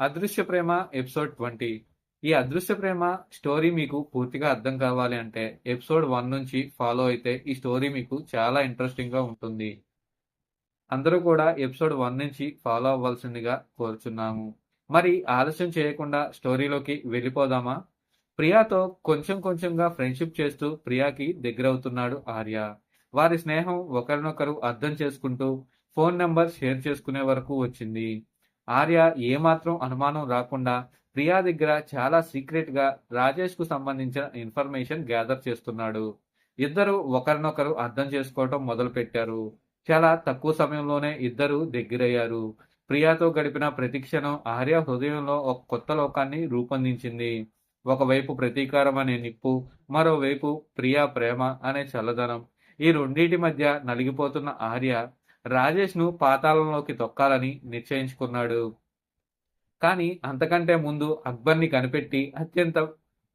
అదృశ్య ప్రేమ episode twenty. ఈ అదృశ్య ప్రేమ స్టోరీ మీకు పూర్తిగా అర్థం కావాలి అంటే ఎపిసోడ్ వన్ నుంచి ఫాలో అయితే ఈ స్టోరీ మీకు చాలా ఇంట్రెస్టింగ్గా ఉంటుంది. అందరూ కూడా ఎపిసోడ్ వన్ నుంచి ఫాలో అవ్వాల్సిందిగా కోరుచున్నాము. మరి ఆలస్యం చేయకుండా స్టోరీలోకి వెళ్ళిపోదామా? ప్రియాతో కొంచెం కొంచెంగా ఫ్రెండ్షిప్ చేస్తూ ప్రియాకి దగ్గరవుతున్నాడు ఆర్య. వారి స్నేహం ఒకరినొకరు అర్థం చేసుకుంటూ ఫోన్ నెంబర్ షేర్ చేసుకునే వరకు వచ్చింది. ఆర్య ఏమాత్రం అనుమానం రాకుండా ప్రియా దగ్గర చాలా సీక్రెట్గా రాజేష్కు సంబంధించిన ఇన్ఫర్మేషన్ గ్యాదర్ చేస్తున్నాడు. ఇద్దరు ఒకరినొకరు అర్థం చేసుకోవటం మొదలు పెట్టారు చాలా తక్కువ సమయంలోనే ఇద్దరు దగ్గరయ్యారు. ప్రియాతో గడిపిన ప్రతిక్షణం ఆర్య హృదయంలో ఒక కొత్త లోకాన్ని రూపొందించింది. ఒకవైపు ప్రతీకారం అనే నిప్పు మరోవైపు ప్రియా ప్రేమ అనే చల్లదనం. ఈ రెండింటి మధ్య నలిగిపోతున్న ఆర్య రాజేష్ను పాతాళంలోకి తొక్కాలని నిశ్చయించుకున్నాడు. కానీ అంతకంటే ముందు అక్బర్ని కనిపెట్టి అత్యంత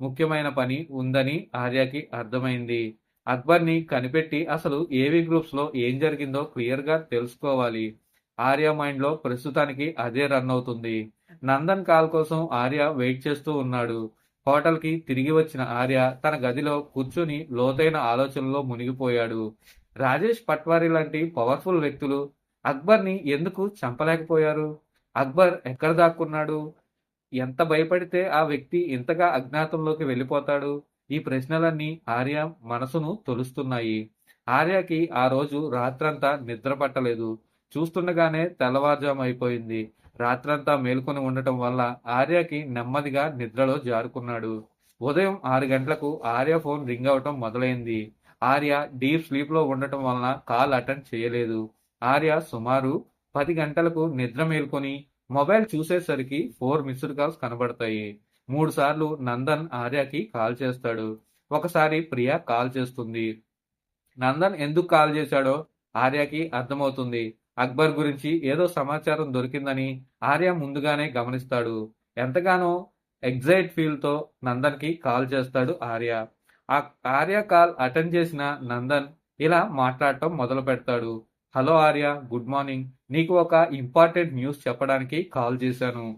ముఖ్యమైన పని ఉందని ఆర్యకి అర్థమైంది. అక్బర్ని కనిపెట్టి అసలు ఏవి గ్రూప్స్లో ఏం జరిగిందో క్లియర్గా తెలుసుకోవాలి. ఆర్య మైండ్లో ప్రస్తుతానికి అదే రన్ అవుతుంది. నందన్ కాల్ కోసం ఆర్య వెయిట్ చేస్తూ ఉన్నాడు. హోటల్కి తిరిగి వచ్చిన ఆర్య తన గదిలో కూర్చుని లోతైన ఆలోచనలో మునిగిపోయాడు. రాజేష్ పట్వారీ లాంటి పవర్ఫుల్ వ్యక్తులు అక్బర్ని ఎందుకు చంపలేకపోయారు? అక్బర్ ఎక్కడ దాక్కున్నాడు? ఎంత భయపడితే ఆ వ్యక్తి ఇంతగా అజ్ఞాతంలోకి వెళ్ళిపోతాడు? ఈ ప్రశ్నలన్నీ ఆర్య మనసును తొలుస్తున్నాయి. ఆర్యకి ఆ రోజు రాత్రంతా నిద్ర పట్టలేదు. చూస్తుండగానే తెల్లవారుజాము అయిపోయింది రాత్రంతా మేల్కొని ఉండటం వల్ల ఆర్యకి నెమ్మదిగా నిద్రలో జారుకున్నాడు. ఉదయం ఆరు గంటలకు ఆర్య ఫోన్ రింగ్ అవటం మొదలైంది. ఆర్య డీప్ స్లీప్లో ఉండటం వలన కాల్ అటెండ్ చేయలేదు. ఆర్య సుమారు పది గంటలకు నిద్ర మేల్కొని మొబైల్ చూసేసరికి ఫోర్ మిస్డ్ కాల్స్ కనబడతాయి. మూడు సార్లు నందన్ ఆర్యకి కాల్ చేస్తాడు. ఒకసారి ప్రియా కాల్ చేస్తుంది. నందన్ ఎందుకు కాల్ చేశాడో ఆర్యకి అర్థమవుతుంది. అక్బర్ గురించి ఏదో సమాచారం దొరికిందని ఆర్య ముందుగానే గమనిస్తాడు. ఎంతగానో ఎగ్జైట్ ఫీల్తో నందన్కి కాల్ చేస్తాడు ఆర్య. ఆ ఆర్య కాల్ అటెండ్ చేసిన నందన్ ఇలా మాట్లాడటం మొదలు పెడతాడు. Hello Arya good morning. నీకు ఒక ఇంపార్టెంట్ న్యూస్ చెప్పడానికి కాల్ చేశాను.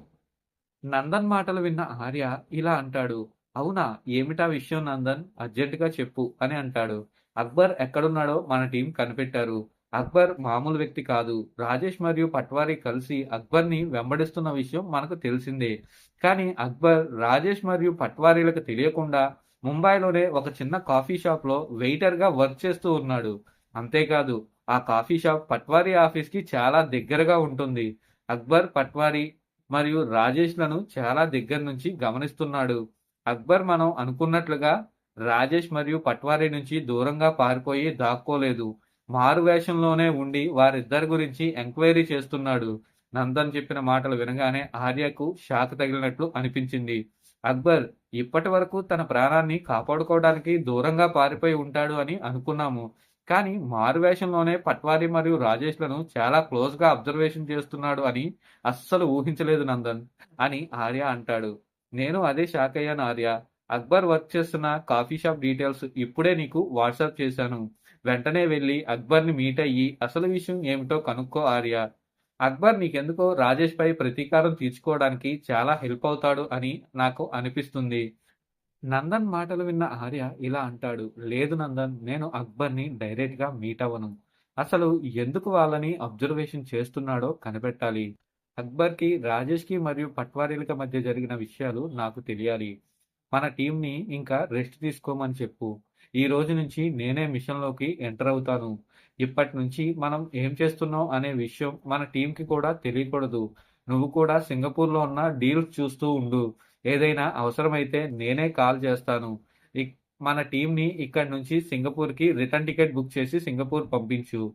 నందన్ మాటలు విన్న ఆర్య ఇలా అంటాడు. అవునా ఏమిటా విషయం నందన్? అర్జెంటుగా చెప్పు అని అంటాడు. అక్బర్ ఎక్కడున్నాడో మన టీం కనిపెట్టారు. అక్బర్ మామూలు వ్యక్తి కాదు. రాజేష్ మరియు పట్వారి కలిసి అక్బర్ని వెంబడిస్తున్న విషయం మనకు తెలిసిందే. కానీ అక్బర్ రాజేష్ మరియు పట్వారీలకు తెలియకుండా ముంబైలోనే ఒక చిన్న కాఫీ షాప్లో వెయిటర్గా వర్క్ చేస్తూ ఉన్నాడు. అంతేకాదు ఆ కాఫీ షాప్ పట్వారీ ఆఫీస్కి చాలా దగ్గరగా ఉంటుంది. అక్బర్ పట్వారీ మరియు రాజేష్లను చాలా దగ్గర నుంచి గమనిస్తున్నాడు. అక్బర్ మనం అనుకున్నట్లుగా రాజేష్ మరియు పట్వారీ నుంచి దూరంగా పారిపోయి దాక్కోలేదు. మారు వేషంలోనే ఉండి వారిద్దరి గురించి ఎంక్వైరీ చేస్తున్నాడు. నందన్ చెప్పిన మాటలు వినగానే ఆర్యకు షాక్ తగిలినట్లు అనిపించింది. అక్బర్ ఇప్పటి వరకు తన ప్రాణాన్ని కాపాడుకోవడానికి దూరంగా పారిపోయి ఉంటాడు అని అనుకున్నాము. కానీ మారువేషంలోనే పట్వారి మరియు రాజేష్లను చాలా క్లోజ్గా అబ్జర్వేషన్ చేస్తున్నాడు అని అస్సలు ఊహించలేదు నందన్ అని ఆర్య అంటాడు. నేను అదే షాక్ అయ్యాను ఆర్య. అక్బర్ వర్క్ చేస్తున్న కాఫీ షాప్ డీటెయిల్స్ ఇప్పుడే నీకు వాట్సాప్ చేశాను. వెంటనే వెళ్ళి అక్బర్ని మీట్ అయ్యి అసలు విషయం ఏమిటో కనుక్కో ఆర్య. అక్బర్ నీకెందుకో రాజేష్ పై ప్రతీకారం తీర్చుకోవడానికి చాలా హెల్ప్ అవుతాడు అని నాకు అనిపిస్తుంది. నందన్ మాటలు విన్న ఆర్య ఇలా అంటాడు. లేదు నందన్ నేను అక్బర్ని డైరెక్ట్గా మీట్ అవ్వను. అసలు ఎందుకు వాళ్ళని అబ్జర్వేషన్ చేస్తున్నాడో కనిపెట్టాలి. అక్బర్కి రాజేష్కి మరియు పట్వారీలకి మధ్య జరిగిన విషయాలు నాకు తెలియాలి. మన టీంని ఇంకా రెస్ట్ తీసుకోమని చెప్పు. ఈ రోజు నుంచి నేనే మిషన్లోకి ఎంటర్ అవుతాను. ఇప్పటి నుంచి మనం ఏం చేస్తున్నాం అనే విషయం మన టీంకి కూడా తెలియకూడదు. నువ్వు కూడా సింగపూర్లో ఉన్న డీల్స్ చూస్తూ ఉండు. ఏదైనా అవసరమైతే నేనే కాల్ చేస్తాను. మన టీంని ఇక్కడి నుంచి సింగపూర్కి రిటర్న్ టికెట్ బుక్ చేసి సింగపూర్ పంపించు.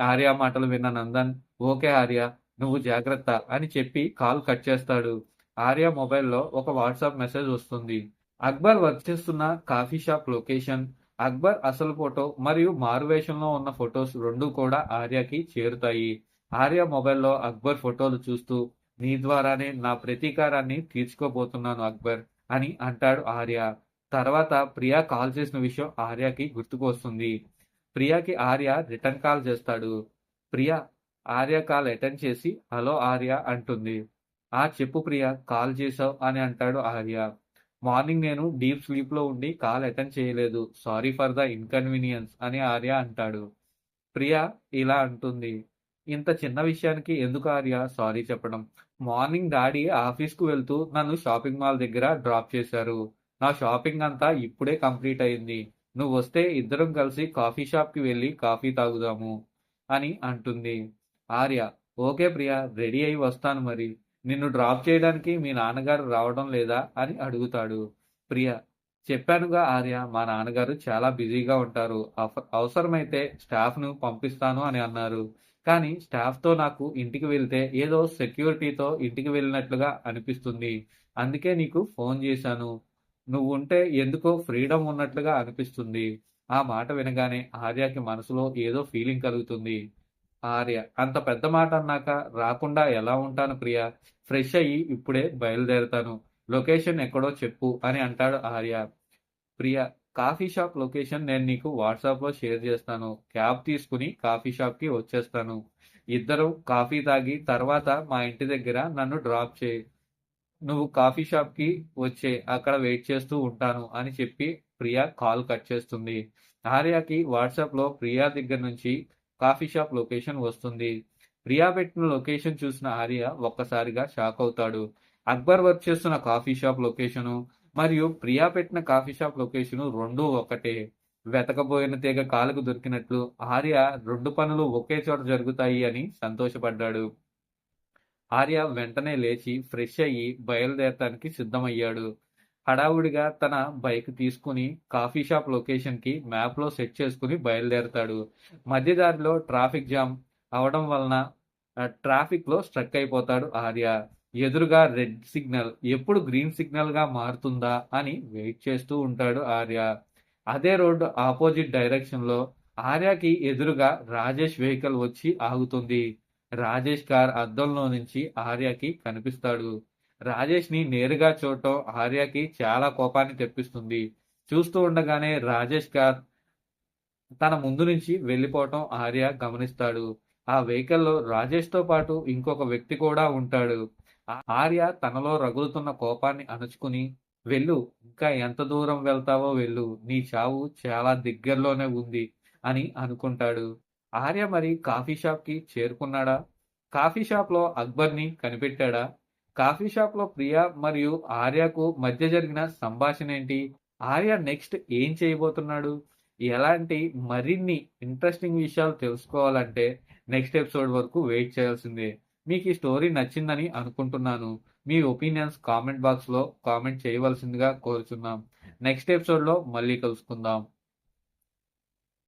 ఆర్య మాటలు విన్న నందన్ ఓకే ఆర్య నువ్వు జాగ్రత్త అని చెప్పి కాల్ కట్ చేస్తాడు. ఆర్య మొబైల్లో ఒక వాట్సాప్ మెసేజ్ వస్తుంది. అక్బర్ వర్క్ చేస్తున్న కాఫీ షాప్ లొకేషన్ అక్బర్ అసలు ఫోటో మరియు మారువేషంలో ఉన్న ఫొటోస్ రెండు కూడా ఆర్యకి చేరుతాయి. ఆర్య మొబైల్లో అక్బర్ ఫోటోలు చూస్తూ నీ ద్వారానే నా ప్రతీకారాన్ని తీర్చుకోబోతున్నాను అక్బర్ అని అంటాడు ఆర్య. తర్వాత ప్రియా కాల్ చేసిన విషయం ఆర్యకి గుర్తుకు వస్తుంది ప్రియాకి ఆర్య రిటర్న్ కాల్ చేస్తాడు. ప్రియా ఆర్య కాల్ అటెండ్ చేసి హలో ఆర్య అంటుంది. ఆ చెప్పు ప్రియా కాల్ చేసావు అని అంటాడు ఆర్య. మార్నింగ్ నేను డీప్ స్లీప్లో ఉండి కాల్ అటెండ్ చేయలేదు. సారీ ఫర్ ద ఇన్కన్వీనియన్స్ అని ఆర్య అంటాడు. ప్రియ ఇలా అంటుంది. ఇంత చిన్న విషయానికి ఎందుకు ఆర్య సారీ చెప్పడం? మార్నింగ్ డాడీ ఆఫీస్కు వెళ్తూ నన్ను షాపింగ్ మాల్ దగ్గర డ్రాప్ చేశారు. నా షాపింగ్ అంతా ఇప్పుడే కంప్లీట్ అయింది. నువ్వు వస్తే ఇద్దరం కలిసి కాఫీ షాప్కి వెళ్ళి కాఫీ తాగుదాము అని అంటుంది. ఆర్య ఓకే ప్రియ రెడీ అయి వస్తాను మరి. నిన్ను డ్రాప్ చేయడానికి మీ నాన్నగారు రావడం లేదా? అని అడుగుతాడు. ప్రియ చెప్పానుగా ఆర్య మా నాన్నగారు చాలా బిజీగా ఉంటారు. అవసరమైతే స్టాఫ్ను పంపిస్తాను అని అన్నారు. కానీ స్టాఫ్తో నాకు ఇంటికి వెళ్తే ఏదో సెక్యూరిటీతో ఇంటికి వెళ్ళినట్లుగా అనిపిస్తుంది. అందుకే నీకు ఫోన్ చేశాను. నువ్వు ఉంటే ఎందుకో ఫ్రీడమ్ ఉన్నట్లుగా అనిపిస్తుంది. ఆ మాట వినగానే ఆర్యకి మనసులో ఏదో ఫీలింగ్ కలుగుతుంది. ఆర్య అంత పెద్ద మాట అన్నాక రాకుండా ఎలా ఉంటాను ప్రియ? ఫ్రెష్ అయ్యి ఇప్పుడే బయలుదేరుతాను. లొకేషన్ ఎక్కడో చెప్పు అని అంటాడు Arya. Priya coffee shop location నేను నీకు వాట్సాప్లో షేర్ చేస్తాను. క్యాబ్ తీసుకుని కాఫీ షాప్కి వచ్చేస్తాను. ఇద్దరు కాఫీ తాగి తర్వాత మా ఇంటి దగ్గర నన్ను డ్రాప్ చేయి. నువ్వు కాఫీ షాప్కి వచ్చే అక్కడ వెయిట్ చేస్తూ ఉంటాను అని చెప్పి ప్రియా కాల్ కట్ చేస్తుంది. ఆర్యకి వాట్సాప్లో ప్రియా దగ్గర నుంచి కాఫీ షాప్ లొకేషన్ వస్తుంది. ప్రియా పెట్టిన లొకేషన్ చూసిన ఆర్య ఒక్కసారిగా షాక్ అవుతాడు. అక్బర్ వర్క్ చేస్తున్న కాఫీ షాప్ లొకేషను మరియు ప్రియా పెట్టిన కాఫీ షాప్ లొకేషను రెండు ఒకటే. వెతకబోయిన తీగ కాలుకు దొరికినట్లు ఆర్య రెండు పనులు ఒకే చోట జరుగుతాయి అని సంతోషపడ్డాడు. ఆర్య వెంటనే లేచి ఫ్రెష్ అయ్యి బయలుదేరటానికి సిద్ధమయ్యాడు. హడావుడిగా తన బైక్ తీసుకుని కాఫీ షాప్ లొకేషన్కి మ్యాప్లో సెట్ చేసుకుని బయలుదేరతాడు. మధ్యదారిలో ట్రాఫిక్ జామ్ అవడం వలన ట్రాఫిక్లో స్ట్రక్ అయిపోతాడు ఆర్య. ఎదురుగా రెడ్ సిగ్నల్ ఎప్పుడు గ్రీన్ సిగ్నల్గా మారుతుందా అని వెయిట్ చేస్తూ ఉంటాడు ఆర్య. అదే రోడ్డు ఆపోజిట్ డైరెక్షన్లో ఆర్యకి ఎదురుగా రాజేష్ వెహికల్ వచ్చి ఆగుతుంది. రాజేష్ కార్ అద్దంలో నుంచి ఆర్యకి కనిపిస్తాడు. రాజేష్ని నేరుగా చూడటం ఆర్యకి చాలా కోపాన్ని తెప్పిస్తుంది. చూస్తూ ఉండగానే రాజేష్ కార్ తన ముందు నుంచి వెళ్ళిపోవటం ఆర్య గమనిస్తాడు. ఆ వెహికల్లో రాజేష్తో పాటు ఇంకొక వ్యక్తి కూడా ఉంటాడు. ఆ- ఆర్య తనలో రగులుతున్న కోపాన్ని అణుచుకుని వెళ్ళు ఇంకా ఎంత దూరం వెళ్తావో వెళ్ళు నీ చావు చాలా దగ్గరలోనే ఉంది అని అనుకుంటాడు. ఆర్య మరి కాఫీ షాప్కి చేరుకున్నాడా? కాఫీ షాప్లో అక్బర్ని కనిపెట్టాడా? కాఫీ షాప్లో ప్రియా మరియు ఆర్యకు మధ్య జరిగిన సంభాషణ ఏంటి ఆర్య నెక్స్ట్ ఏం చేయబోతున్నాడు? ఎలాంటి మరిన్ని ఇంట్రెస్టింగ్ విషయాలు తెలుసుకోవాలంటే నెక్స్ట్ ఎపిసోడ్ వరకు వెయిట్ చేయాల్సిందే. మీకు ఈ స్టోరీ నచ్చిందని అనుకుంటున్నాను. మీ ఒపీనియన్స్ కామెంట్ బాక్స్లో కామెంట్ చేయవలసిందిగా కోరుచున్నాం. నెక్స్ట్ ఎపిసోడ్లో మళ్ళీ కలుసుకుందాం.